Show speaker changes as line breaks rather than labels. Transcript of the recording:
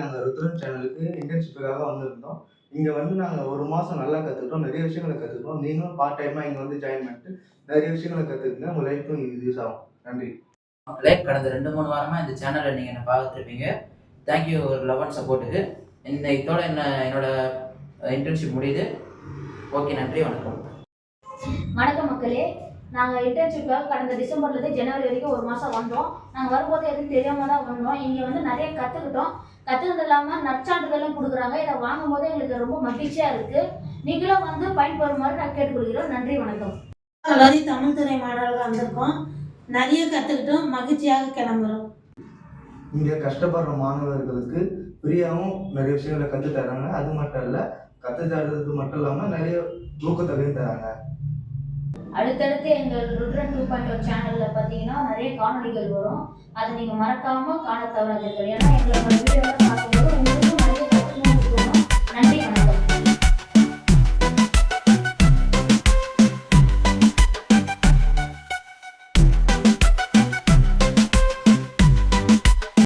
நாங்கள் ருத்ரன் சேனலுக்கு இன்டர்ன்ஷிப்புக்காக வந்திருந்தோம். இங்கே வந்து நாங்கள் ஒரு மாதம் நல்லா கற்றுக்கிட்டோம் நிறைய விஷயங்களை கற்றுக்கிட்டோம் நீங்களும் பார்ட் டைமாக இங்கே வந்து ஜாயின் பண்ணிட்டு நிறைய விஷயங்களை கற்றுக்குங்க உங்கள் லைஃப்பும் இது யூஸ் ஆகும். நன்றி.
மக்களே கடந்த ரெண்டு மூணு வாரமாக இந்த சேனலை நீங்கள் என்ன பார்த்துருப்பீங்க. தேங்க்யூ ஒரு லவ் அண்ட் சப்போர்ட்டுக்கு இந்த இதோட என்ன என்னோட இன்டர்ன்ஷிப் முடியுது. ஓகே நன்றி வணக்கம்.
வணக்கம் மக்களே. நாங்கள் இன்டர்ன்ஷிப்காக கடந்த டிசம்பர்லேருந்து ஜனவரி வரைக்கும் ஒரு மாதம் வந்தோம். நாங்கள் வரும்போது எதுவும் தெரியாமல் தான் வந்தோம். இங்கே வந்து நிறைய கற்றுக்கிட்டோம் கற்றுக்கிட்டு இல்லாமல் நற்சான்றிதழும் கொடுக்குறாங்க. இதை வாங்கும்போது எங்களுக்கு ரொம்ப மகிழ்ச்சியாக இருக்குது நீங்களும் வந்து பயன்பெறுமாறு நான் கேட்டுக்கொள்கிறோம். நன்றி வணக்கம்.
எல்லாரையும் தமிழ் துறை மாணவர்கள் வந்திருக்கோம். நிறைய கற்றுக்கிட்டோம் மகிழ்ச்சியாக கிளம்புறோம்.
இங்கே கஷ்டப்படுற மாணவர்களுக்கு ஃப்ரீயாகவும் நிறைய விஷயங்களை கற்றுத் தராங்க. அது மட்டும் இல்லை கற்றுத் தர்றது மட்டும் இல்லாமல் நிறைய ஊக்கத்தொகையும் தராங்க.
அடுத்தடுத்து எங்கள் ருட்ரன் டூ பாயிண்ட் சேனலில் பார்த்தீங்கன்னா நிறைய காணொளிகள் வரும். அதை நீங்கள் மறக்காமல் காண தவறாதீர்கள். ஏன்னா எங்களை